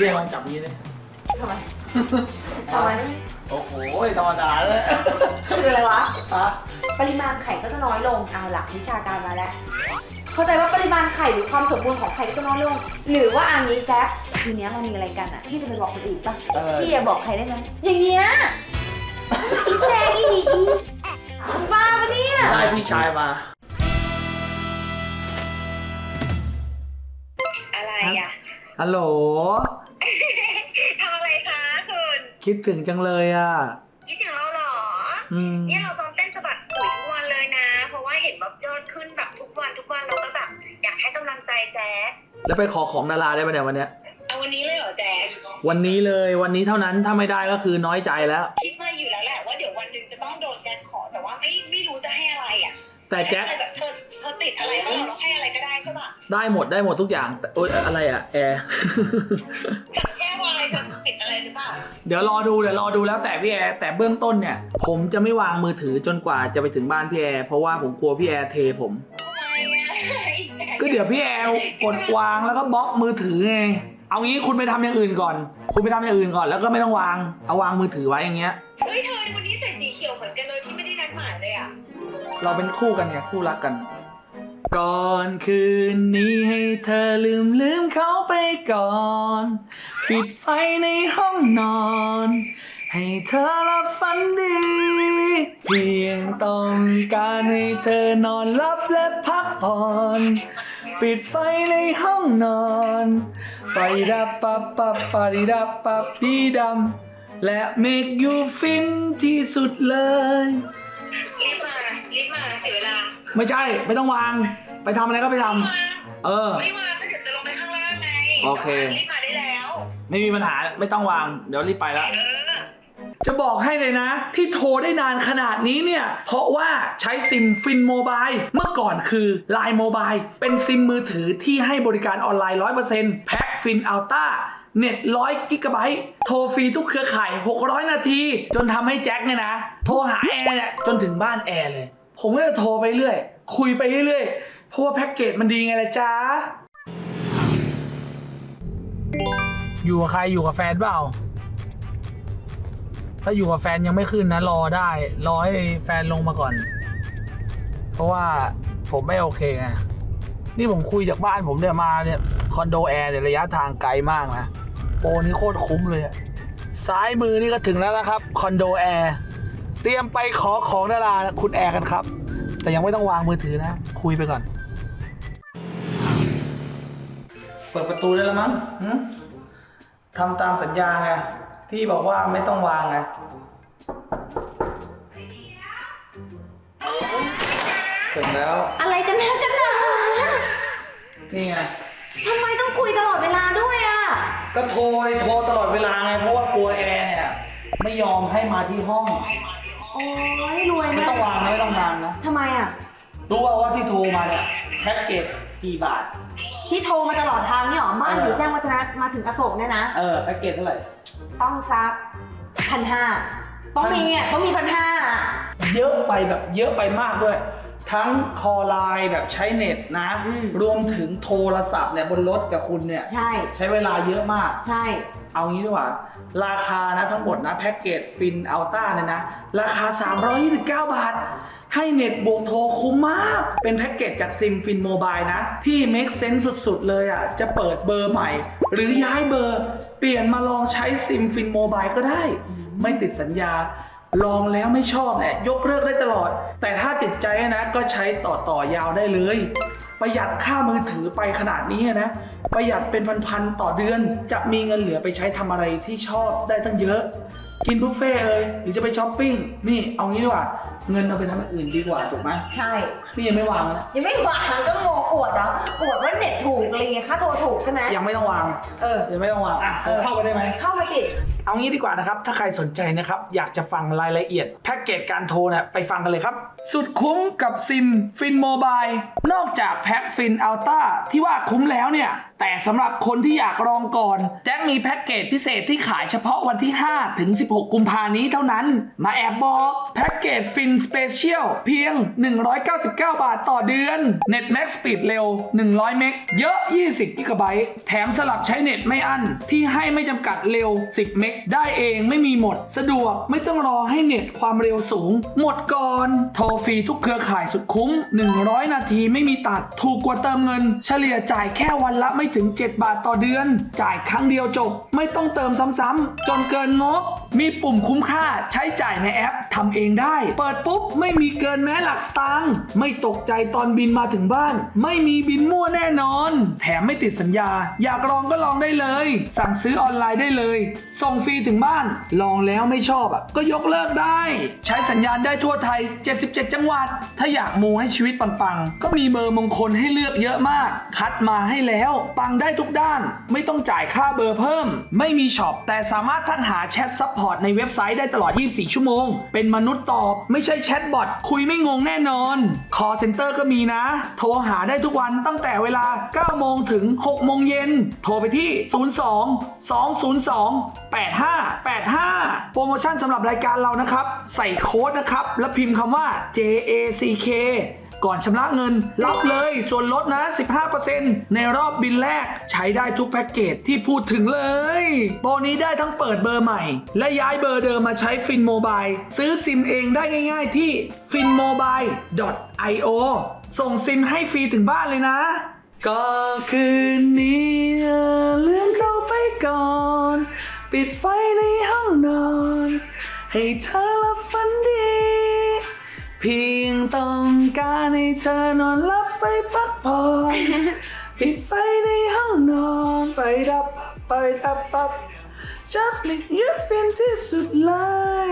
พี่ลองจับนี้เลยทำไมทำไมโอ้โหธรรมดาเลยคืออะไรวะ ฮะปริมาณไข่ก็จะน้อยลงเอาหลักวิชาการมาแล้ว เข้าใจว่าปริมาณไข่หรือความสมบูรณ์ของไข่ก็จะน้อยลง หรือว่าอันนี้แจ๊คทีเนี้ยเรามีอะไรกันอะพี่จะไปบอกคนอื่นปะเออพี่จะบอกใครได้ไหมอย่างเงี้ยอีแจ๊คอีอีอีบ้าปะเนี่ย ได้พี่ชายมา อะไรอะ ฮัลโหลทำอะไรคะ คุณคิดถึงจังเลยอะคิดถึงเราเหรออืมเนี่ยเราซ้อมเต้นสะบัดขุยทุกวันเลยนะ เพราะว่าเห็นแบบยอดขึ้นแบบทุกวันทุกวันเราก็แบบอยากให้กำลังใจแจ๊คแล้วไปขอของดาราได้ปะเนี่ยวันเนี้ย เอาวันนี้เลยเหรอแจ๊ควันนี้เลยวันนี้เท่านั้นถ้าไม่ได้ก็คือน้อยใจแล้ว คิดมาอยู่แล้วแหละว่าเดี๋ยววันหนึ่งจะต้องโดนแจ๊คขอแต่ว่าไม่ไม่รู้จะให้อะไรอะแต่แจ็คเลยแบบเธอเธอติดอะไรบ้างเราให้อะไรก็ได้ใช่ปะได้หมดได้หมดทุกอย่างแต่โอ๊ยอะไรอะแอร์ถังแช่วายเธอติดอะไรหรือเปล่า เดี๋ยวรอดูเดี๋ยวรอดูแล้วแต่พี่แอร์แต่เบื้องต้นเนี่ย ผมจะไม่วางมือถือจนกว่าจะไปถึงบ้านพี่แอร์เพราะว่าผมกลัวพี่แอร์เทผมทำไมอะไอ้แจ๊คก็เดี๋ยวพี่แอร์กดวางแล้วก็บล็อกมือถือไงเอางี้คุณไปทำอย่างอื่นก่อน คุณไปทำอย่างอื่นก่อน แล้วก็ไม่ต้องวางเอาวางมือถือไว้อย่างเงี้ย เฮ้ยเธอในวันนี้ใส่สีเขียวเหมือนกันเลยที่ไม่ได้นัดหมายเลยอะ เราเป็นคู่กันไงคู่รักกัน ก่อนคืนนี้ให้เธอลืมลืมเขาไปก่อน ปิดไฟในห้องนอน ให้เธอหลับฝันดี เพียงต้องการให้เธอนอนหลับและพักผ่อน ปิดไฟในห้องนอนไปริดับปับปับปาริดับปับดีดำและ make you ฟินที่สุดเลย รีบมา รีบมาเสียเวลา ไม่ใช่ไม่ต้องวาง ไปทำอะไรก็ไปทำไม่มาเออ ไม่มาก็เดี๋ยวจะลงไปข้างล่างไงโอเครีบมาได้แล้วไม่มีปัญหาไม่ต้องวาง เดี๋ยวรีบไปแล้วเออจะบอกให้เลยนะ ที่โทรได้นานขนาดนี้เนี่ย เพราะว่าใช้ซิมฟินโมบายเมื่อก่อนคือ Line Mobile เป็นซิมมือถือที่ให้บริการออนไลน์ 100%แพ็คฟินอัลต้าเน็ตร้อยกิกะไบต์โทรฟรีทุกเครือข่าย 600 นาที จนทำให้แจ็คเนี่ยนะ โทรหาแอร์เนี่ยจนถึงบ้านแอร์เลย ผมก็จะโทรไปเรื่อย คุยไปเรื่อย เพราะว่าแพ็กเกจมันดีไงล่ะจ๊ะ อยู่กับใครอยู่กับแฟนเปล่า ถ้าอยู่กับแฟนยังไม่ขึ้นนะ รอได้ รอให้แฟนลงมาก่อน เพราะว่าผมไม่โอเคไง นี่ผมคุยจากบ้านผมเนี่ยมาเนี่ยคอนโดแอร์เนี่ยระยะทางไกลมากนะ โปรนี้โคตรคุ้มเลย ซ้ายมือนี่ก็ถึงแล้วนะครับคอนโดแอร์ เตรียมไปขอของดาราคุณแอร์กันครับ แต่ยังไม่ต้องวางมือถือนะ คุยไปก่อน เปิดประตูได้แล้วมั้งหึทำตามสัญญาไงที่บอกว่าไม่ต้องวางไงถึงแล้วอะไรกันแน่กันหนานี่ไง ทำไมต้องคุยตลอดเวลาด้วยอะ ก็โทรเลยโทรตลอดเวลาไง เพราะว่ากลัวแอร์เนี่ย ไม่ยอมให้มาที่ห้อง โอ้ยรวยไม่มาต้องกวางนะไม่ต้องวางนะ ทำไมอะ รู้ว่าว่าที่โทรมาเนี่ยแพ็กเกจกี่บาท ที่โทรมาตลอดทางนี่หรอบ้านเอออ อยู่แจ้งวัฒนะมาถึงอโศกเนี่ยนะ เออแพ็กเกจเท่าไหร่ ต้องซักพันห้าต้องมีอะต้องมีพันห้าเยอะไปแบบเยอะไปมากด้วย ทั้งคอไลน์แบบใช้เน็ตนะ รวมถึงโทรศัพท์เนี่ยบนรถกับคุณเนี่ย ใช่ ใช้เวลาเยอะมาก ใช่ เอางี้ดีกว่า ราคานะทั้งหมดนะแพ็กเกจฟินอัลต้าเนี่ยนะ ราคา 329 บาท ให้เน็ตบวกโทรคุ้มมาก เป็นแพ็กเกจจากซิมฟินโมบายนะ ที่ make sense สุดๆ เลยอะ จะเปิดเบอร์ใหม่ หรือย้ายเบอร์ เปลี่ยนมาลองใช้ซิมฟินโมบายก็ได้ ไม่ติดสัญญาลองแล้วไม่ชอบเนี่ยยกเลิกได้ตลอด แต่ถ้าติดใจนะก็ใช้ต่อต่อยาวได้เลย ประหยัดค่ามือถือไปขนาดนี้นะ ประหยัดเป็นพันๆต่อเดือน จะมีเงินเหลือไปใช้ทำอะไรที่ชอบได้ตั้งเยอะ กินบุฟเฟ่เอยหรือจะไปช้อปปิ้งนี่เอางี้ดีกว่า เงินเอาไปทำอย่างอื่นดีกว่าถูกไหม ใช่นี่ยังไม่วางนะ ยังไม่วางก็งงอวดเหรออวดว่าเน็ตถูกอะไรเงี้ยค่าโทรถูกใช่ไหมยังไม่ต้องวาง เออ ยังไม่ต้องวาง อะผมเข้าไปได้ไหม เข้ามาสิ เอางี้ดีกว่านะครับ ถ้าใครสนใจนะครับ อยากจะฟังรายละเอียด แพ็กเกจการโทรเนี่ยไปฟังกันเลยครับ สุดคุ้มกับซิมฟินโมบายนอกจากแพ็กฟินอัลต้าที่ว่าคุ้มแล้วเนี่ยแต่สำหรับคนที่อยากลองก่อน แจ็คมีแพ็กเกจพิเศษที่ขายเฉพาะวันที่ 5 ถึง 16 กุมภานี้เท่านั้น มาแอบบอกแพ็กเกจฟินสเปเชียลเพียง 199บบาทต่อเดือนเน็ตแม็กสปีดเร็ว 100 เมก เยอะ 20 กิกะไบต์ แถมสลับใช้เน็ตไม่อั้น ที่ให้ไม่จำกัดเร็ว 10 เมก ได้เองไม่มีหมด สะดวก ไม่ต้องรอให้เน็ตความเร็วสูง หมดก่อน โทรฟรีทุกเครือข่ายสุดคุ้ม 100 นาทีไม่มีตัด ถูกกว่าเติมเงิน เฉลี่ยจ่ายแค่วันละไม่ถึง 7 บาทต่อเดือน จ่ายครั้งเดียวจบ ไม่ต้องเติมซ้ำๆ จนเกินงบ มีปุ่มคุ้มค่าใช้จ่ายในแอปทำเองได้ เปิดปุ๊บไม่มีเกินแม้หลักสตางค์ไม่ตกใจตอนบินมาถึงบ้าน ไม่มีบินมั่วแน่นอน แถมไม่ติดสัญญา อยากลองก็ลองได้เลย สั่งซื้อออนไลน์ได้เลย ส่งฟรีถึงบ้าน ลองแล้วไม่ชอบอะก็ยกเลิกได้ ใช้สัญญาณได้ทั่วไทย 77 จังหวัด ถ้าอยากมูให้ชีวิตปังๆ ก็มีเบอร์มงคลให้เลือกเยอะมาก คัดมาให้แล้วปังได้ทุกด้าน ไม่ต้องจ่ายค่าเบอร์เพิ่ม ไม่มีช็อปแต่สามารถท่านหาแชทซัพพอร์ตในเว็บไซต์ได้ตลอด 24 ชั่วโมง เป็นมนุษย์ตอบ ไม่ใช่แชทบอทคุยไม่งงแน่นอน call center ก็มีนะ โทรหาได้ทุกวันตั้งแต่เวลา 9 โมงถึง 6 โมงเย็น โทรไปที่ 02 202 8585 โปรโมชั่นสำหรับรายการเรานะครับ ใส่โค้ดนะครับ แล้วพิมพ์คำว่า JACK ก่อนชำระเงิน รับเลยส่วนลดนะ 15%ในรอบบินแรกใช้ได้ทุกแพ็กเกจที่พูดถึงเลย โปรนี้ได้ทั้งเปิดเบอร์ใหม่ และย้ายเบอร์เดิมมาใช้ฟินโมบายซื้อซิมเองได้ง่าย ๆ ที่ finmobile.io ส่งซิมให้ฟรีถึงบ้านเลยนะ ก็คืนนี้เลื่อนเข้าไปก่อน ปิดไฟในห้องนอน ให้เธอหลับฝันดี เพียงต้อง การให้เธอนอนหลับไปพักผ่อนปิดไฟในห้องนอนไฟดับไฟดับปับ just make you feel ที่สุดเลย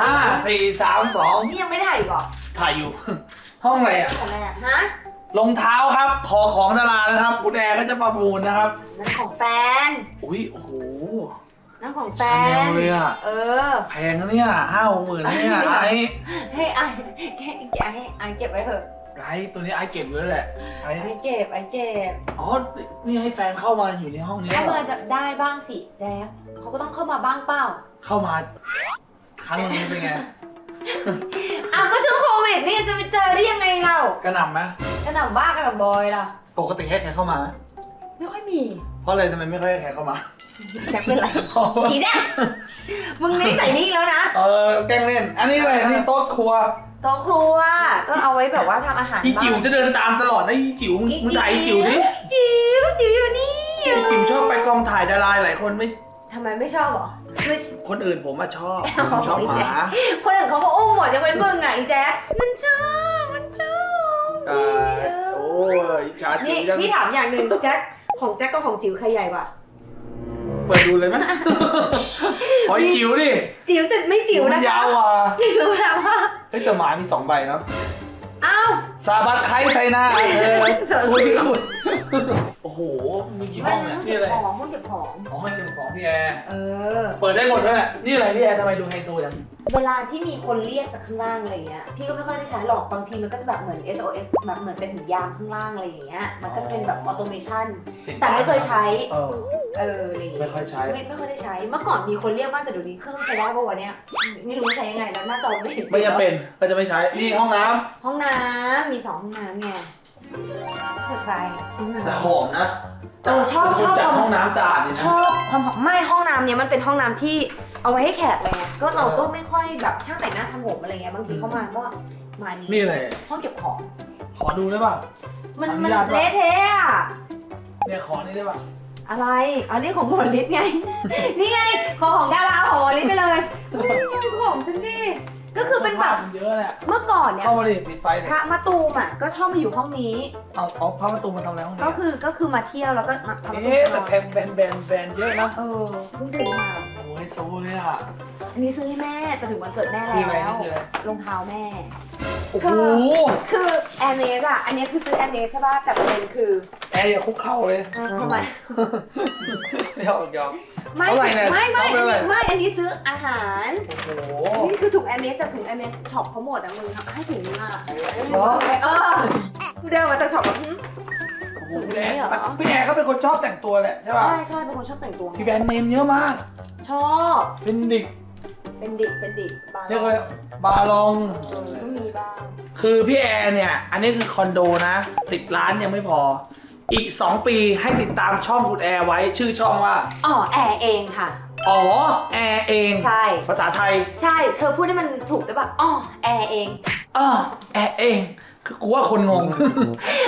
ห้าสี่สามสองนี่ยังไม่ถ่ายอีกเหรอถ่ายอยู่ ห้องอะไรอะของอะไรอะฮะรองเท้าครับ ขอของดารานะครับคุณแอร์ก็จะประมูลนะครับนั่นของแฟน อุ้ยโอ้โห นั่นของแฟชาแนนลเลยอะ เออ แพงนะเนี่ยห้าหกหมื่นนะเนี่ยไอ้ให้ไอ้แกแกให้ไอ้เก็บไว้เถอะไอ้ตัวนี้ไอ้เก็บไว้แหละไอ้ไอ้เก็บไอ้เก็บอ๋อนี่ให้แฟนเข้ามาอยู่ในห้องนี้เข้าเหรมาอได้บ้างสิแจ๊คเขาก็ต้องเข้ามาบ้างเปล่าเข้ามาครั้งนึงเป็นไงอ้าวก็ช่วงโควิดนี่จะไปเจอได้ยังไงเรากระหน่ำไหมกระหน่ำบ้ากระหน่ำบอยล่ะปกติให้ใครเข้ามา ไหมไม่ค่อยมี เพราะอะไรทำไมไม่ค่อยให้ใครเข้ามา แจ็คเป็นไรอีแดกมึงนี่ใส่นี่แล้วนะ เออแกล้งเล่น อันนี้อะไรอันนี่โต๊ะครัว โต๊ะครัวก็เอาไว้แบบว่าทำอาหารอีจิ๋วบ้างจะเดินตามตลอดนะอีจิ๋วมึงมึงถ่ายอีจิ๋วดิจิ๋วจิ๋วอยู่นี่อีจิ๋วชอบไปกองถ่ายดาราหลายคนไม่ ทำไมไม่ชอบเหรอไม่คนอื่นผมอะชอบอ๋อผมชอบหมาคนอื่นเขาก็อุ้มหมดจะเป็นมึงอะอีแจ๊คมันชอบมันชอบเออโอ้ยอิจฉาจิ๋นี่วจังพี่ถามอย่างหนึ่งแจ็ค ของแจ็คกับของจิ๋วใครใหญ่กว่า เปิดดูเลยไหมขออีจิ๋วดิจิ๋วแต่ไม่จิ๋วมันะนคะยาวอะจิ๋วแบบว่าเฮ้ยแต่หมามีสองใบเนาะอ้าว ซาบัตไคไซนาเออสวัสดีคุยคุยโอ้โห มีกี่ห้องเนี่ยนี่อะไรของห้องเก็บของอ๋อห้องเก็บของพี่แอร์ เออ เปิดได้หมดด้วยแหละนี่อะไรพี่แอร์ทำไมดูไฮโซจัง เวลาที่มีคนเรียกจากข้างล่างอะไรเงี้ย พี่ก็ไม่ค่อยได้ใช้หรอก บางทีมันก็จะแบบเหมือน SOS แบบเหมือนเป็นถุงยางข้างล่างอะไรอย่างเงี้ย มันก็จะเป็นแบบออโตเมชันแต่ไม่เคยใช้ เออเอออะไรอย่างไม่เงี้ยค่อยใช้ ไม่ไม่ค่อยได้ใช้ เมื่อก่อนมีคนเรียกมากแต่เดี๋ยวนี้เครื่องใช้ได้ปะวะเนี่ยไม่รู้ใช้ยังไงแล้วหน้าจอไม่เห็นไม่จำเป็นก็จะไม่ใช้ นี่ห้องน้ห้องน้ำมีสองห้องน้ำไง เปิดไฟห้องำน้ำแต่หอมนะเออชอบเป็นคนชอบจัดห้องน้ำสะอาดดีชนะอบความหอมไม่ห้องน้ำเนี่ยมันเป็นห้องน้ำที่เอาไว้ให้แขกเลยไงก็เราก็ไม่ค่อยแบบช่างแต่งหน้าทำผมอะไรเงี้ยบางทีเข้ามาก็มานี้นี่อะไร ห้องเก็บของ ขอดูได้ป่ะ มันอนุมันญาตปะ เละเทะอะเนี่ยขอนี่ได้ป่ะ อะไรอันนี้ของหมอลิศไง นี่ไงของของดาราเอาของหมอลิศไปเลยของฉันดิ ก็คือเป็นแบบภาพมันเยอะแหละเมื่อก่อนเนี่ยเข้ามาดิปิดไฟเลยพระมาตูมอะก็ชอบมาอยู่ห้องนี้ เอาเอาพระประตูมาทำอะไรห้องนี้ก็อะคือก็คือมาเที่ยวแล้วก็มาทำเอ๊ะแต่นแพงแบนแบนแบนเยอะนะ เออเพิ่งซื้อมา โอ้ยโซเลยอะ อันนี้ซื้อให้แม่จะถึงวันเกิดแม่คืออะไรแล้วนี่คืออะไร รองเท้าแม่ โอ้โหคือแอร์เมสอะอันนี้คือซื้อแอร์เมสใช่ป่ะแต่ประเด็นคือแอร์อย่าคุกเข้าเลยทำไมไม่เอายอม ไม่เท่าไหร่เนี่ยไม่ไม่ชอบอันเท่าไหร่ นี้ไม่อันนี้ซื้ออาหาร โอ้โหอันนี้คือถุงแอร์เมสแต่ถุงแอร์เมสช็อปเขาหมดอะมึงให้ถุงนึงอะเหรอ เออกูเดินมาจากช็อปแบบหึ โอ้โหพี่แอร์พี่แอร์เขาเป็นคนชอบแต่งตัวแหละใช่ป่ะใช่ใช่เป็นคนชอบแต่งตัวพี่แบรนด์เนมเยอะมาก ชอบฟินดิกเป็นดิบเป็นดิบเรียกว่าบาลอง เออก็มีบ้างคือพี่แอร์เนี่ย อันนี้คือคอนโดนะติดล้านยังไม่พอ อีก 2 ปีให้ติดตามช่องคุณแอร์ไว้ชื่อช่องว่า อ๋อแอร์เองค่ะ อ๋อ แอร์เอง ใช่ ภาษาไทยใช่ เธอพูดให้มันถูกได้ป่ะอ๋อแอร์เองอ๋อแอร์เอง คือกูว่าคนงง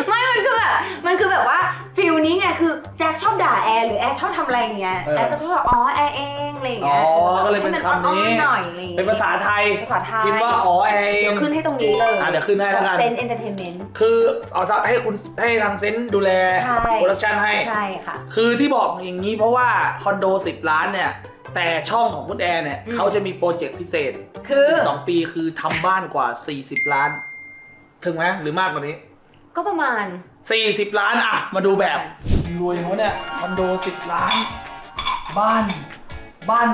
ไม่ มันคือแบบ มันคือแบบว่าฟิลนี้ไง คือแจ็คชอบด่าแอร์หรือแอร์ชอบทำอะไรอย่างเงี้ย เออแอร์ก็ชอบแบบอ๋อแอร์เองอะไรอย่างเงี้ยอ๋อก็เลยเป็นให้มัคำนี้อ้อๆหน่อยอะไรอย่างเงี้ยเป็นภาษาไทย ภาษาไทยพิมพ์ว่าอ๋อแอร์เอเดี๋ยง วขึ้นให้ตรงนี้เลยอะเดี๋ยวขึ้นให้แล้วกัน เซนเอนเตอร์เทนเมนต์ คือเอาให้คุณให้ทางเซนต์ดูแลใช่ โปรดักชันให้ ใช่ค่ะ คือที่บอกอย่างนี้เพราะว่าคอนโด 10 ล้านเนี่ย แต่ช่องของคุณแอร์เนี่ยอืม เขาจะมีโปรเจกต์พิเศษคือ อีก2ปีคือทำบ้านกว่า 40 ล้าน ถึงไหมหรือมากกว่านี้ ก็ประมาณ 40 ล้านอะมาดูแบบรวยอย่างวะเนี่ยคอนโด 10 ล้าน บ้าน บ้าน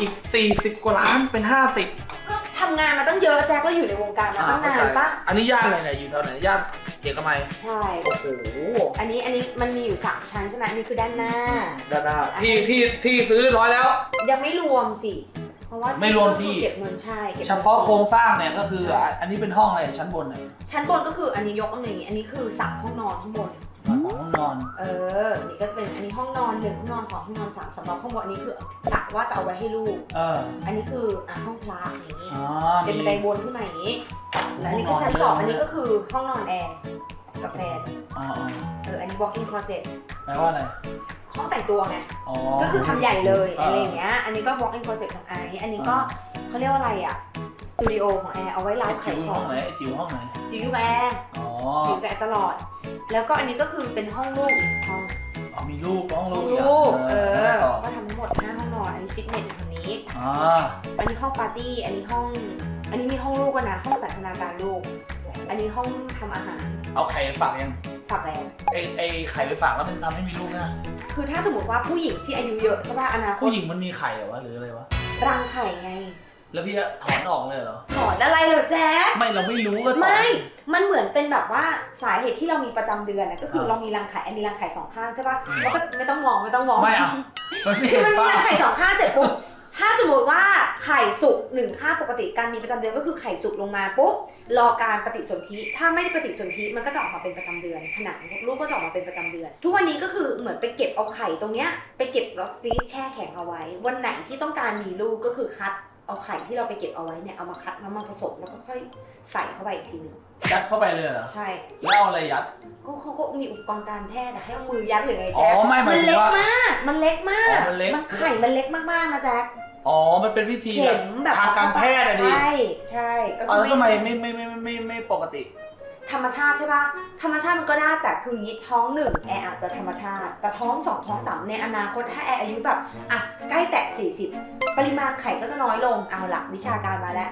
อีก 40 กว่าล้านเป็น 50ก็ทำงานมาตั้งเยอะแจ็คก็อยู่ในวงการมาอ่าตั้งเข้านานใจปะอันนี้ย่านอะไรเนี่ยอยู่แถวไหนย่านเอกมัยใช่ โอ้โหอันนี้อันนี้มันมีอยู่3ชั้นใช่ไหมอันนี้คือด้านหน้า ด้านหน้าที่ที่ที่ซื้อเรียบร้อยแล้ว ยังไม่รวมสิ เพราะว่าไม่รวมที่ก็คือเก็บเงินใช่ก็บงินเฉพาะโครงสร้างเนี่ยก็คืออะอันนี้เป็นห้องอะไรชั้นบนเนี่ยชั้นบนก็คืออันนี้ยกอันหนึ่างนี้อันนี้คือสามห้องนอนข้างบน สองห้องนอน เอออันนี้ก็จะเป็นอันนี้ห้องนอนหนึ่งห้องนอนสองห้องนอนสามสำหรับข้างบนอันนี้คือกะว่าจะเอาไว้ให้ลูก เอออันนี้คืออะห้องพระอย่างนี้ อ๋อเป็นมีบันไดวนขึ้นมาอย่างนี้ แล้วอันนี้คือชั้นสองอันนี้ก็คือห้องนอนแอร์กับแฟน อ๋อเออ อันนี้ walk-in closet แปลว่าอะไร ห้องแต่งตัวไง อ๋อ ก็คือทำใหญ่เลยอ่าอะไรอย่างเงี้ย อันนี้ก็ walk-in closet ของไอซ์อันนี้ก็อ่า เขาเรียกว่าอะไรอะ สตูดิโอของแอร์เอาไว้ไลไอ้ฟ์จิ๋ขายวขห้อองงไหนไอ้จิ๋วห้องไหน จิ๋วอยู่กับแอร์อ๋อจิ๋วกับแอร์ตลอด แล้วก็อันนี้ก็คือเป็นห้องลูกอีกห้องอ๋อมีลูกห้องห้ลูอกงอีกลูกอะเอเอออ ต่อก็ทำทั้งหมด5ห้องนอน อันนี้ฟิตเนสอยู่ตรงนี้อ๋ออันนี้ห้องปาร์ตี้ อันนี้ห้อง อันนี้มีห้องลูกกันนะ ห้องสันทนาการลูก อันนี้ห้องทำอาหารเอาไข่ไปฝากยังฝากแรงไอ้ไอ้ไข่ไปฝากแล้วมันทำให้มีลูกนะ คือถ้าสมมติว่าผู้หญิงที่อายุเยอะใช่ป่ะอนาคตผู้หญิงมันมีไข่เหรอวะหรืออะไรวะ รังไข่ไง แล้วพี่จะถอนออกเลยเหรอ ถอนอะไรเหรอแจ๊คไม่เราไม่รู้ก็ถอน ไม่ มันเหมือนเป็นแบบว่าสาเหตุที่เรามีประจำเดือนนะก็คือเออเรามีรังไข่มีรังไข่สองข้างใช่ป่ะอืมเราก็ไม่ต้องมองไม่ต้องมองไม่เอามันไม่เห็นมันมีป้ารังไข่สองข้างเสร็จปุ๊บ ถ้าสมมติว่าไข่สุกหนึ่งข้างปกติการมีประจำเดือนก็คือไข่สุกลงมาปุ๊บรอการปฏิสนธิถ้าไม่ได้ปฏิสนธิมันก็จะออกมาเป็นประจำเดือนขนาดลูกก็จะออกมาเป็นประจำเดือน ทุกวันนี้ก็คือเหมือนไปเก็บเอาไข่ตรงเนี้ยไปเก็บแล้วฟรีซแช่แข็งเอาไว้ วันไหนที่ต้องการมีลูกก็คือคัดเอาไข่ที่เราไปเก็บเอาไว้เนี่ยเอามาคัดแล้วมาผสมแล้วก็ค่อยใส่เข้าไปอีกทีหนึงยัดเข้าไปเลยเหรอใช่ แล้วเอาอะไรยัด ก็เขาก็มีอุปกรณ์การแพทย์อะให้เอามือยัดหรือไงอ๋อแจ๊คไม่หมายมันถึงเล็กว่ามาก มันเล็กมาก อ๋อมันเล็ก ไข่มันเล็กมากๆนะแจ๊ค อ๋อ มันเป็นวิธีแบเข็บมแบบทางการแพทย์อะดิใช่ใช่ก็อ๋อคือแล้วทำไมไม่ไม่ไม่ไม่ไม่ไม่ปกติ ธรรมชาติใช่ปะธรรมชาติมันก็ได้แต่คืออย่างนี้ท้องหนึ่งแอร์อาจจะธรรมชาติ แต่ท้องสองท้องสามในอนาคตถ้าแอร์อายุแบบอะใกล้แตะ40 ปริมาณไข่ก็จะน้อยลงเอาละวิชาการมาแล้ว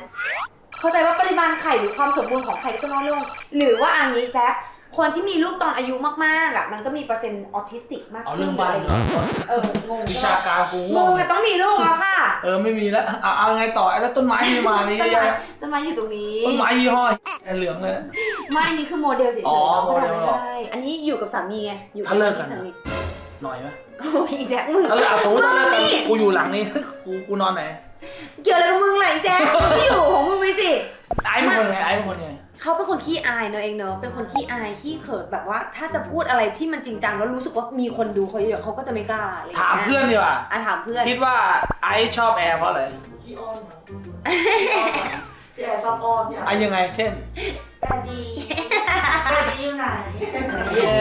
เข้าใจว่าปริมาณไข่หรือความสมบูรณ์ของไข่ก็จะน้อยลง หรือว่าอันนี้แจ๊ค คนที่มีลูกตอนอายุมากๆอะมันก็มีเปอร์เซ็นต์ออทิสติกมากเอาขึ้นเรื่องบ้านหเหรืรออเอองงวิใช่ชาปะการกูมึงอะต้องมีลูกแล้วค่ะเออไม่มีแล้วเอาเอาไงต่อแล้วต้นไม้มีมานี่ต้นเยอะไม้แยะต้นไม้อยู่ตรงนี้ต้นไม้ยี่ห้อเหลืองเลย ไม่อันนี้คือโมเดลเฉยๆอ๋อเราก็โมเดลทำเหรอไม่ได้อันนี้อยู่กับสามีไงอยู่กับถ้าเลิกกัน สามีหน่อยไหมโอ้ยอีแจ๊คมึงถ้าเลิกอะสมมติถ้าเลิกกันไม่ กูอยู่หลังนี้กูกูนอนไหนเกี่ยวอะไรกับมึงล่ะอีแจ๊คมึงก็อยู่ของมึงไปสิ ไอ้เป็นคนไงไอ้เป็นคนไง เขาเป็นคนขี้อายเนอะเองเนอะเป็นคนขี้อายขี้เขินแบบว่า ถ้าจะพูดอะไรที่มันจริงจังแล้วรู้สึกว่ามีคนดูเขาเยอะเขาก็จะไม่กล้าอะไรอย่างถามเงี้ยเพื่อนดีกว่า อะถามเพื่อน คิดว่าไอ้ชอบแอร์เพราะอะไรขี้อ้อนครับพี่แอร์ชอบอ้อนพี่แอไอ้ร์ยังไง เช่นแต่ดีแต่ดีอยู่ไหนเย้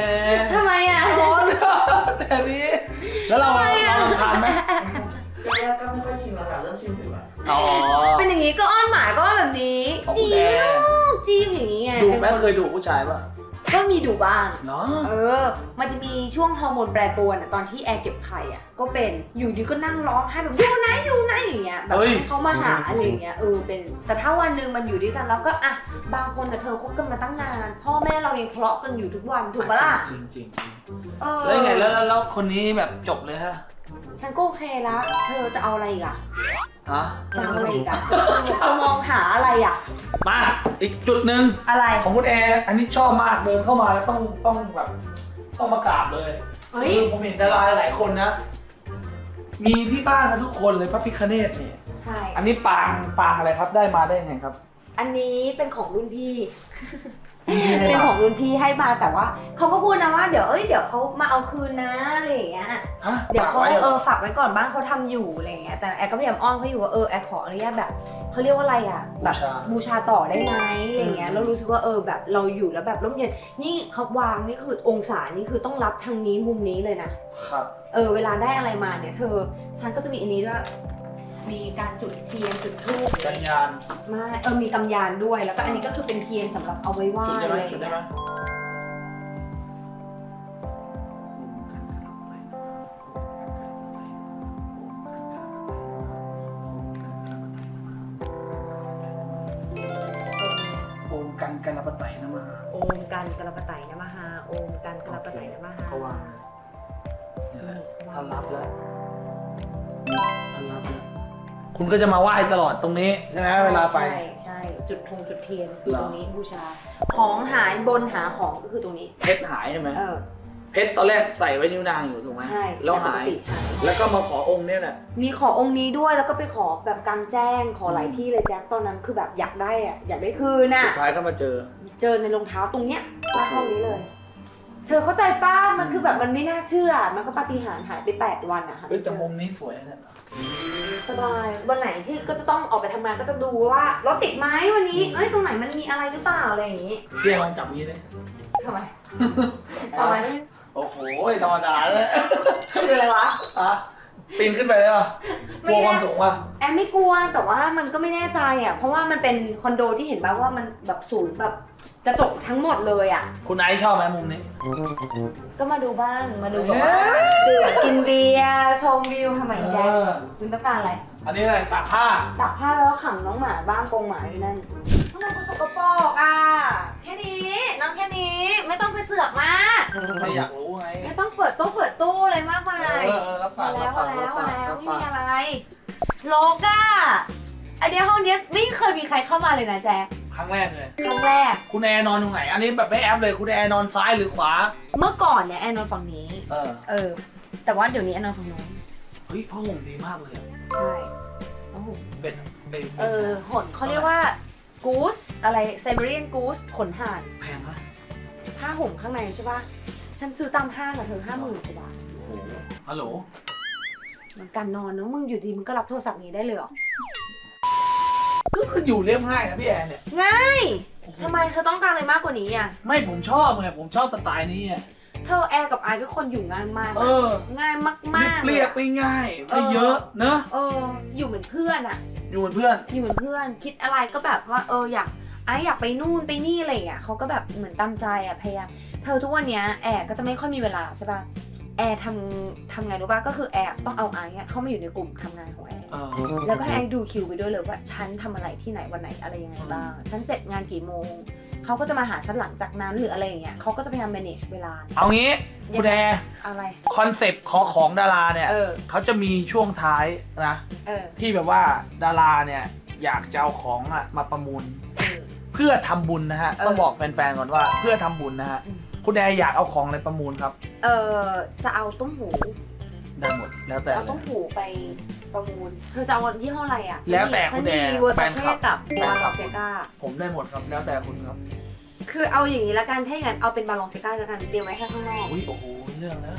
ทำไมอะ ร้อนแต่นี้แล้วเราเราลำคาญไหมแรกๆก็ไม่ค่อยชินแล้วแต่เริ่มชินถึงแล้วอ๋อ เป็นอย่างนี้ก็อ้อนหมาก็อ้อนแบบนี้ของจีคุณแอร์ จีบอย่างนี้ไงดุไหมเคยดุผู้ชายป่ะก็มีดุบ้างเนาะเออ มันจะมีช่วงฮอร์โมนแปรปรวนอะตอนที่แอร์เก็บไข่อะก็เป็นอยู่ดีก็นั่งร้องไห้แบบอยู่ไหนอยู่ไหนอย่างเงี้ยแบบเฮ้ยเขามาหาอะไรอย่างเงี้ยเออเป็น แต่ถ้าวันหนึ่งมันอยู่ด้วยกันแล้วก็อะบางคนแต่เธอคบกันมาตั้งนาน พ่อแม่เรายังทะเลาะกันอยู่ทุกวันถูกปะล่ะจริงจริงเออๆแล้วยังไงแล้วแล้วแล้วคนนี้แบบจบเลยฮะ ฉันก็โอเคละเธอจะเอาอะไรอีกอะฮะจะเอาอะไรอีกอะจะมองหาอะไรอะมาอีกจุดหนึ่งอะไร ของคุณแอร์อันนี้ชอบมากเดินเข้ามาแล้วต้องต้องแบบต้องมากราบเลยเฮ้ย คือผมเห็นดาราหลายคนนะ มีที่บ้านกันทุกคนเลยพระพิคเนตเนี่ย ใช่ อันนี้ปางปางอะไรครับได้มาได้ยังไงครับ อันนี้เป็นของรุ่นพี่รุ่นพี่ให้มา เป็นของรุ่นพี่ให้มาแต่ว่าเขาก็พูดนะว่าเดี๋ยวเอ้ยเดี๋ยวเขามาเอาคืนนะอะไรอย่างเงี้ยฮะเดี๋ยวฝากเขาไว้เหรเอออฝากไว้ก่อนบ้านเขาทำอยู่อะไรอย่างเงี้ยแต่แอร์ก็พยายามอ้อนเขาอยู่ว่าเออแอร์ขออนุญาตแบบเขาเรียกว่าอะไรอะแบบบูชาต่อได้ไหมอะไรอย่างเงี้ยอืมเรารู้สึกว่าเออแบบเราอยู่แล้วแบบร่มเย็นนี่เขาวางนี่คือองศานี่คือต้องรับทางนี้มุมนี้เลยนะครับเออเวลาได้อะไรมาเนี่ยเธอฉันก็จะมีอันนี้ด้วย มีการจุดเทียนจุดธูปกัญญาณไม่เออมีกำยานด้วย แล้วก็อันนี้ก็คือเป็นเทียนสำหรับเอาไว้ไหว้จุดได้ไหมอะไรอจุดย่างได้เงี้ไหมยโอมกันกันระปะไตนะมา โอมกันกระปะไตนะมหาโอมกันกระปะไตนะมหาเขาวาง นี่แหละท่านรับแล้วท่านรับแล้ว คุณก็จะมาไหว้ตลอดตรงนี้ใช่ไหมเวลาไป ใช่ใช่จุดธงจุดเทียนคือเหรอตรงนี้บูชา ของหายบนหาของก็คือตรงนี้ เพชรหายใช่ไหมเออ เพชรตอนแรกใส่ไว้นิ้วนางอยู่ถูกไหมใช่แล้วหายปกติหาย แล้วก็มาขอองค์เนี่ยแหละ มีขอองค์นี้ด้วยแล้วก็ไปขอแบบกลางแจ้งขอหลายที่เลยแจ๊คตอนนั้นคือแบบอยากได้อะอยากได้คืนน่ะสุดท้ายก็มาเจอ เจอในรองเท้าตรงเนี้ยหน้าห้องนี้เลย เธอเข้าใจป้ามันคือแบบมันไม่น่าเชื่อ มันก็ปาฏิหาริย์หายไป8วันอะค่ะเฮ้ยแต่มุมนี้สวยนะเนี่ย สบาย วันไหนที่ก็จะต้องออกไปทำงานก็จะดูว่ารถติดไหมวันนี้ เอ้ยตรงไหนมันมีอะไรหรือเปล่าอะไรอย่างงี้พี่ลองจับนี้เลยทำไมทำไมไม่โอ้โหธรรมดาเลยคืออะไรวะ อะ ปีนขึ้นไปเลยเหรอไม่กลัวได้ความสูงป่ะแอมไม่กลัวแต่ว่ามันก็ไม่แน่ใจอะเพราะว่ามันเป็นคอนโดที่เห็นป่าว่ามันแบบสูงแบบกระจกทั้งหมดเลยอะ คุณไอซ์ชอบไหมมุมนี้ ก็มาดูบ้างมาดูแบบว่าดื่มกินเบียร์ชมวิวทำไมแจ๊คเออ คุณต้องการอะไรอันนี้อะไรตากผ้า ตักผ้าแล้วก็ขังน้องหมาบ้างกรงหมาอยู่นั่น ทำไมคุณสกปรกอะ แค่นี้น้องแค่นี้ไม่ต้องไปเสือกมาก ไม่อยากรู้ไง ไม่ต้องเปิดต้องเปิดตู้อะไรมากมาเอยอเออรับปามากรัแล้บวปามากแล้วรับมาปากแล้วรับไม่ปามีกอะไร โลกอะไอเดียห้องเนี้ยไม่เคยมีใครเข้ามาเลยนะแจ๊คครั้งแรกเลย ครั้งแรก คุณแอร์นอนตรงไหน อันนี้แบบไม่แอปเลย คุณแอร์นอนซ้ายหรือขวา เมื่อก่อนเนี่ยแอนนอนฝั่งนี้ เออ เออ แต่ว่าเดี๋ยวนี้แอนนอนฝั่งนู้นเฮ้ยผ้าห่มดีมากเลยอะใช่โอ้โหเป็นเป็นเออหนเขาเรียกว่า กูสอะไรไซเบเรียนกูสขนห่าน แพงไหมผ้าห่มข้างในใช่ปะฉันซื้อตามห้างอะเธอห้าหมื่นกว่าบาทโอ้โหฮัลโหล มันการนอนเนอะมึงอยู่ดีมึงก็รับโทรศัพท์นี้ได้เลยเหรอก็คืออยู่เรียบง่ายนะพี่แอร์เนี่ยง่ายโอ้โหทำไมเธอต้องการอะไรมากกว่านี้อะไม่ผมชอบไงผมชอบสไตล์นี้อะ เธอแอร์กับไอซ์เป็นคนอยู่ง่ายมากเออง่ายมากๆเรียบลๆไม่ง่ายเอไม่อเยอะเนอะเออ อยู่เหมือนเพื่อนอะอยู่เป็นเพื่อน อยู่เหมือนเพื่อน คิดอะไรก็แบบว่าเอออยากไอซ์อยากไปนู่นไปนี่อะไรอย่างเงี้ยเขาก็แบบเหมือนตามใจอะพยายามเธอทุกวันเนี้ยแอร์ก็จะไม่ค่อยมีเวลาใช่ป่ะแอร์ทำทำไงรู้ป่ะก็คือแอร์ต้องเอาไอซ์อะเข้ามาอยู่ในกลุ่มทำงานของแอร์เออแล้วก็ให้ไอซ์ดูคิวไปด้วยเลยว่าฉันทำอะไรที่ไหนวันไหนอะไรยังไงบ้างฉันเสร็จงานกี่โมง เขาก็จะมาหาฉันหลังจากนั้นหรืออะไรอย่างเงี้ยเขาก็จะพยายาม manage เวลา เอางี้คุณแอร์อะไร คอนเซปต์ขอของดาราเนี่ยเออ เขาจะมีช่วงท้ายนะเออที่แบบว่าดาราเนี่ยอยากจะเอาของอะมาประมูล เออ เพื่อทำบุญนะฮะ เออ ต้องบอกแฟนๆก่อนว่าเพื่อทำบุญนะฮะ อืมคุณแอร์อยากเอาของอะไรประมูลครับ เออจะเอาต้มหู ได้หมดแล้วแต่เอาเลต้มยหูไปประมูลเธอจะเอายี่ห้ออะไรอะแล้วแต่ฉัคุณนแอมีร์เวอร์แฟซานคลัเช่บกับแฟนบาคลลัอบ งเซกาผมได้หมดครับแล้วแต่คุณครับคือเอาอย่างนี้ละกันถ้าอย่างนั้นเอาเป็นบาลองเซกาแล้วกันเตรียมไว้แค่ข้างนอกอุ้ยโอ้โหเรื่องแล้ว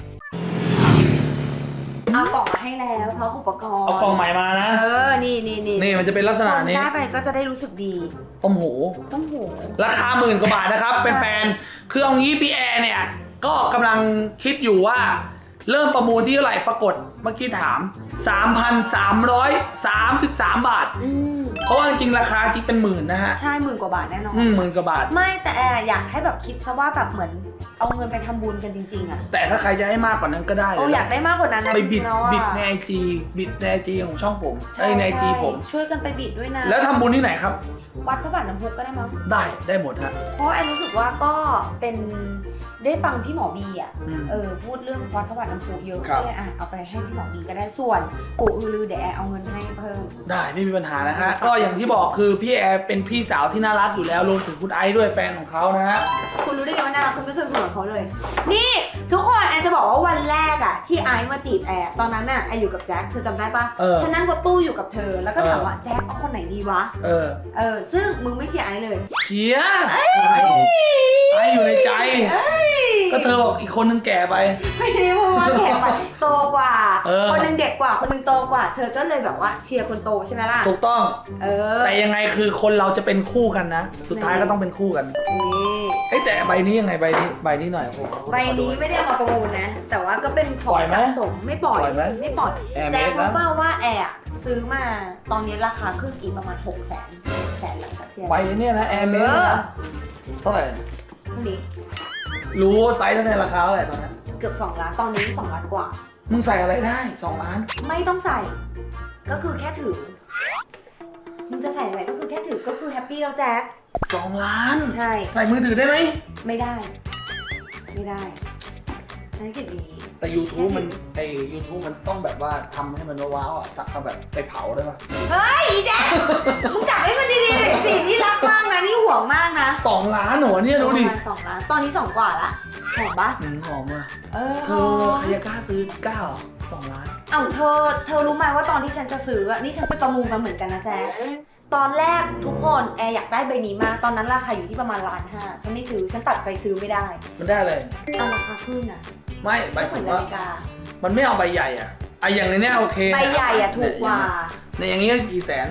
เอากล่องมาให้แล้วพร้อมอุปกรณ์เอากล่องใหม่มานะ เออนี่นี่นี่นี่มันจะเป็นลักษณะนี้ได้ไปก็จะได้รู้สึกดี ต้มหู ต้มหูราคาหมื่นกว่าบาทนะครับใช่แฟนๆคือเอางี้พี่แอร์เนี่ย ก็กำลังคิดอยู่ว่า เริ่มประมูลที่เท่าไหร่ปรากฏเมื่อกี้ถาม 3,333 บาท อืมเพราะว่าจริงๆราคาจริงเป็นหมื่นนะฮะใช่หมื่นกว่าบาทแน่นอน อืมหมื่นกว่าบาท ไม่แต่แอร์อยากให้แบบคิดซะว่าแบบเหมือนเอาเงินไปทำบุญกันจริง ๆอะแต่ถ้าใครจะให้มากกว่านั้นก็ได้เลโอ้ยอยากได้มากกว่านั้นนะไปบิดจริงๆแล้วอะบิดในไอจีบิดในไอจีของช่องผมใช่ไอยในไอจีใช่ผม ช่วยกันไปบิดด้วยนะแล้วทำบุญที่ไหนครับ วัดพระบาทน้ำพุก็ได้มั้งได้ได้หมดฮะ เพราะแอนรู้สึกว่าก็เป็นได้ฟังพี่หมอบีอะอืมเออพูดเรื่องวัดพระบาทน้ำพุเยอะครัก็บเลยอะเอาไปให้พี่หมอบีก็ได้ส่วนปู่อือลือเดี๋ยวแอนเอาเงินให้เพิ่มได้ไม่มีปัญหานะฮะก็อย่างที่บอกคือพี่แอร์เป็นพี่สาวที่น่ารักอยู่แล้วรวมถึงคุณไอซ์ด้วยแฟนของเขานะฮะคุณรู้ได้ไงว่าน่ารักคุณไม่เคยคุยกับเขาเลย นี่ ทุกคนแอนจะบอกว่าวันแรกอะที่ไอซ์มาจีบแอร์ตอนนั้นน่ะไออยู่กับแจ็คเธอจำได้ปะเออฉันนั่งรถตู้อยู่กับเธอ แล้วก็ถามเออว่าแจ็คเอาคนไหนดีวะเออเออซึ่งมึงไม่เชียร์ไอซ์เลยเชียร์ ไอ้ไอ้อยู่ในใจก็เธอบอกอีกคนนึงแก่ไป ไม่ได้พูดว่าแก่ไปโตกว่า เออ คนหนึงเด็กกว่า คนหนึงโตกว่า เธอก็เลยแบบว่าเชียร์คนโตใช่ไหมล่ะ ถูกต้อง เออ แต่ยังไงคือคนเราจะเป็นคู่กันนะ สุดท้ายก็ต้องเป็นคู่กันนี่เอ้ยแต่ใบนี้ยังไงใบนี้ใบนี้หน่อยผมใบนี้ไม่ได้เอามาประมูลนะ แต่ว่าก็เป็นขอปล่งอยไหมสะสมไม่ปล่อยปล่อยไหมไม่ปล่อย แอร์เมแจ็คดรู้นะเปล่าว่าแอร์อะซื้อมา ตอนนี้ราคาขึ้นอีกประมาณ6 0 0 0 0 0แสนหลังจากที่ใบเนี้ยนะแอร์เมเอสอเท่าไหร่ เท่านี้ รู้ไซส์แล้วในยราคาเท่าไหร่ตอนนั้น เกือบ2ล้านตอนนี้2ล้านกว่า มึงใส่อะไรได้สองล้าน ไม่ต้องใส่ ก็คือแค่ถือ มึงจะใส่อะไรก็คือแค่ถือก็คือแฮปปี้แล้วแจ็คสองล้าน ใช่ ใส่มือถือได้ไหม ไม่ได้ ไม่ได้ใช้เก็บดี แต่ YouTube มันไอ YouTube มันต้องแบบว่าทำให้มันว้าวๆอะทำแบบไปเผาได้ปะเฮ้ยอีแจ็คมึงจับให้มันดีๆหน่อยสินี่รักมากนะนี่ห่วงมากนะสองล้านเหรอเนี่ยดูดิประมาณสองล้านตอนนี้สองกว่าละหอมปะหืมหอมอะเออเธอใครจะกล้าซื้อเก้าสองล้านเอ้าเธอ เธอรู้ไหมว่าตอนที่ฉันจะซื้ออะนี่ฉันไปประมูลมาเหมือนกันนะแจ๊คตอนแรกทุกคนแอร์อยากได้ใบนี้มากตอนนั้นราคาอยู่ที่ประมาณล้านห้าฉันไม่ซื้อฉันตัดใจซื้อไม่ได้ มันได้เลยเอาราคาขึ้นอะ ไม่ใบไม่เหผมือมนนาว่าฬิกา มันไม่เอาใบใหญ่อะไอะอย่างในเนี้ยโอเคใบใหญ่อะถูกกว่า ในอย่างนี้ก็กี่แสน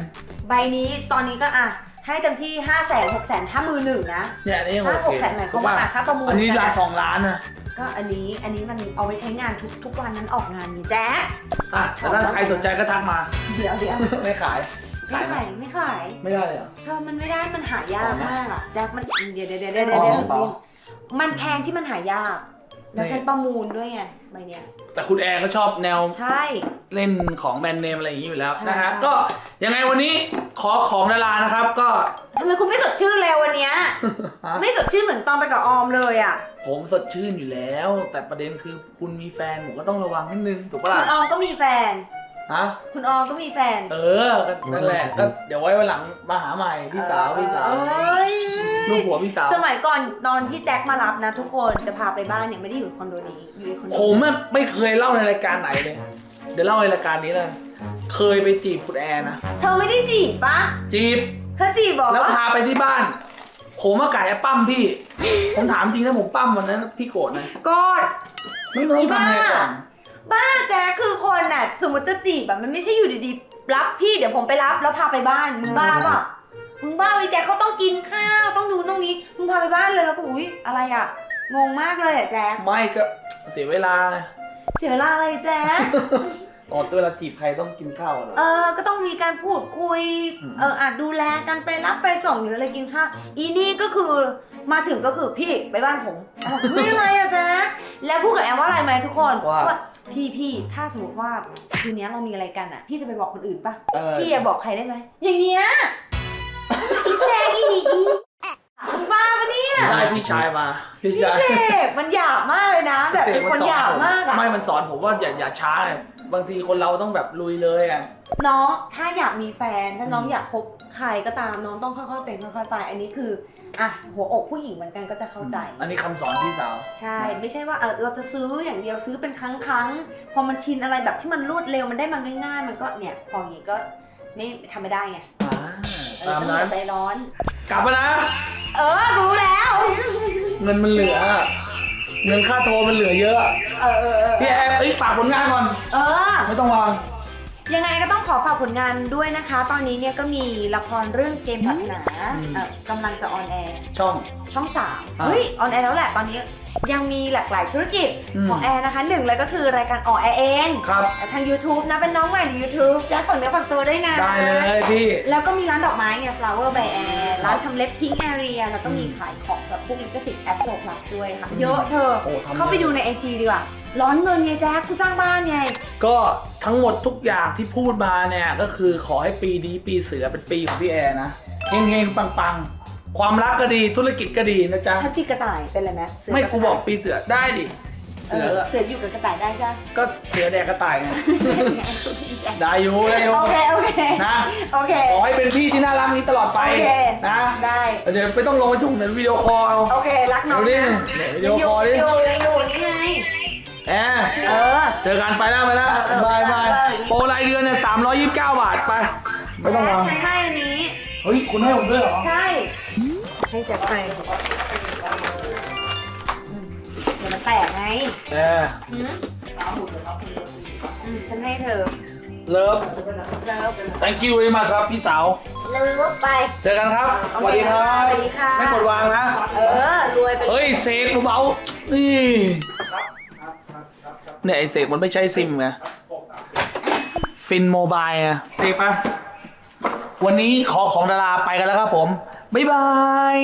ใบนี้ตอนนี้ก็อะให้เต็มที่ 5 0 0 0 0 0 6 0 0 0 0ถ้ามือหนึ่งนะ เนี่ยอันนี้ยังถ้าโอหเคกแสนไหนเขามาอะค่าประมูลอันนี้กัราอะสองล้านนะก็อันนี้อันนี้มันเอาไปใช้งานทุกทุกวันนั้นออกงานนี่แจ๊คอะแต่ถ้าใครสนใจก็ทักมา เดี๋ยวเดี๋ยวไม่ขาย ไม่ขายไม่ขายไม่ได้เลยเหรอ เธอมันไม่ได้มันหายากอ๋อนะมากอะแจ็คมันเดี๋ยวเดี๋ยวเดี๋ยวเดี๋ยวอ๋อเดี๋ยวเปล่ามันแพงที่มันหายาก แล้วนี่ฉันประมูลด้วยไงใบเนี้ยแต่คุณแอร์ก็ชอบแนวใช่ เล่นของแบรนด์เนมอะไรอย่างนี้อยู่แล้วใช่นะฮะ ใช่ ก็ยังไงวันนี้ขอของดารานะครับ ก็ ทำไมคุณไม่สดชื่นเลยวันเนี้ยฮะไม่สดชื่นเหมือนตอนไปกับออมเลยอะผมสดชื่นอยู่แล้ว แต่ประเด็นคือคุณมีแฟนผมก็ต้องระวังนิดนึงถูกปะคุล่ะณออมก็มีแฟน ฮะคุณออมก็มีแฟนเออก็นั่นแหละก็เดี๋ยวไว้วันหลังมาหาใหม่พี่สาวพี่สาวเอ้ยลูกหัวพี่สาวสมัยก่อนตอนที่แจ็คมารับนะ ทุกคนจะพาไปบ้านเนี่ยไม่ได้อยู่คอนโดนี้อยู่ในคอนโดผมอะไม่เคยเล่าในรายการไหนเลยเดี๋ยวเล่าในรายการนี้เลยเคยไปจีบคุณแอร์นะเธอไม่ได้จีบปะจีบเธอจีบบอกแล้วพาไปที่บ้าน ผมอากาศปั้มพี่ ผมถามจริงถ้าผมปั้มวันนั้นพี่โกรธนะกอดไม่ต้องทำไงก่อน บ้าแจ๊คคือคนน่ะสมมติจะจีบแบบมันไม่ใช่อยู่ดีๆ รับพี่เดี๋ยวผมไปรับแล้วพาไปบ้านมึงบ้าป่ะมึงบ้าไอ้แจ๊คเขาต้องกินข้าวต้องดูตรงนี้มึงพาไปบ้านเลยแล้วก็อุ้ยอะไรอะงงมากเลยอะแจ๊คไม่ก็เสียเวลา เสียเวลาอะไรแจ๊ค อ๋อเวลาจีบใครต้องกินข้าวเหรอ เออก็ต้องมีการพูดคุย อืม เอออาจดูแลกันไปรับไปส่งหรืออะไรกินข้าว อีนี่ก็คือมาถึงก็คือพี่ไปบ้านผมอ้าวไม่อะไรอะแจ๊คแล้วพูดกับแอมว่าอะไรไหมทุกคนว่า พี่พี่ถ้าสมมติว่าคืนนี้เรามีอะไรกันอะพี่จะไปบอกคนอื่นปะเออพี่อย่าบอกใครได้ไหมอย่างเงี้ยอีแจงอีอีมึงบ้าปะเนี่ย ได้พี่ชายมาพี่พี่ชายเสกมันหยาบมากเลยนะ แบบเป็นคนหยาบมากอะไม่มันสอนผมว่าอย่าอย่าช้าไงบางทีคนเราต้องแบบลุยเลยอะ น้องถ้าอยากมีแฟนถ้าน้องอยากคบใครก็ตามน้องต้องค่อยๆเป็นค่อยๆไป อันนี้คืออะหัวอกผู้หญิงเหมือนกันก็จะเข้าใจ อันนี้คำสอนพี่สาว ใช่ ไม่ใช่ว่าเออเราจะซื้ออย่างเดียวซื้อเป็นครั้งครั้งๆพอมันชินอะไรแบบที่มันรวดเร็วมันได้มาง่ายๆ มันก็เนี่ยพออย่างงี้ก็ไม่ทำไม่ได้ไงอ่าเออตามต้องอนั้นย่าใจร้อน กลับมานะ เออรู้แล้ว เงินมันเหลือ เงินค่าโทรมันเหลือเยอะเออเออเออพี่แอร์เอ้ยฝากผลงานก่อน เออ ไม่ต้องวาง ยังไงก็ต้องขอฝากผลงานด้วยนะคะ ตอนนี้เนี่ยก็มีละครเรื่องเกมปรารถนาอืมเอ่อกำลังจะออนแอร์ช่อง ช่องสามอ่าเฮ้ยออนแอร์แล้วแหละตอนนี้ยังมีหลากหลายธุรกิจอืม ของแอร์นะคะหนึ่งเลยก็คือรายการออนแอร์เองครับ ทาง YouTube นะเป็นน้องใหม่ใน YouTube แจ๊คฝากเนื้อฝากตัวด้วยนะ ได้เลยพี่ แล้วก็มีร้านดอกไม้ไง flower by air ร้านทำเล็บ pink area แล้วก็มีขายของแบบพวกลิขสิทธิ์แอปโซ plus ด้วยค่ะเยอะเธอ โอ้ทำเข้าไปดูใน IG ดีกว่า ร้อนเงินไงแจ๊คกูสร้างบ้านไง ก็ทั้งหมดทุกอย่างที่พูดมาเนี่ย ก็คือขอให้ปีนี้ปีเสือเป็นปีของพี่แอร์นะเฮงเฮงปังปังๆ ความรักก็ดีธุรกิจก็ดีนะจ๊ะ ฉันปีกระต่ายเป็นอะไรไหมเสืไม่ระกูต่ายบอกปีเสือได้ดิ เสืออะเสืออยู่กับกระต่ายได้ใช่ไหมก็เสือแดกกระต่ายไงได้อยู่ได้อยู่โอเคโอเคนะโอเคขอให้เป็นพี่ที่น่ารักนี้ตลอดไปโอเคนะได้เดี๋ยวไม่ต้องลงไปจุ่มในวิดีโอคอลเอาโอเครักน้องดูดินะเดี๋ยววิดีโอคอลดิ แอร์เออ เจอกันไปแล้วไปแล้วเออเออบายบายเออ โปรรายเดือนเนี่ยสามร้อยยี่สิบเก้าบาทไป ไม่ต้องรอฉันให้อันนี้ เฮ้ยคุณให้ผมด้วยเหรอ ใช่ ให้แจ็คไปอืมเดี๋ยวมันแตกไงแอร์หืมอืมฉันให้เธอเลิฟ เลิฟ thank you very much ครับพี่สาว เลิฟไป เจอกันครับโอสวัสเคดีครับสวัสดีค่ะ ไม่กดวางนะ เออ รวยไปเฮ้ยเสกเบาๆนี่ เนี่ยไอเสกมันไม่ใช่ซิมไงฟินโมบายอะเสกปะวันนี้ขอของดาราไปกันแล้วครับผม บ๊ายบาย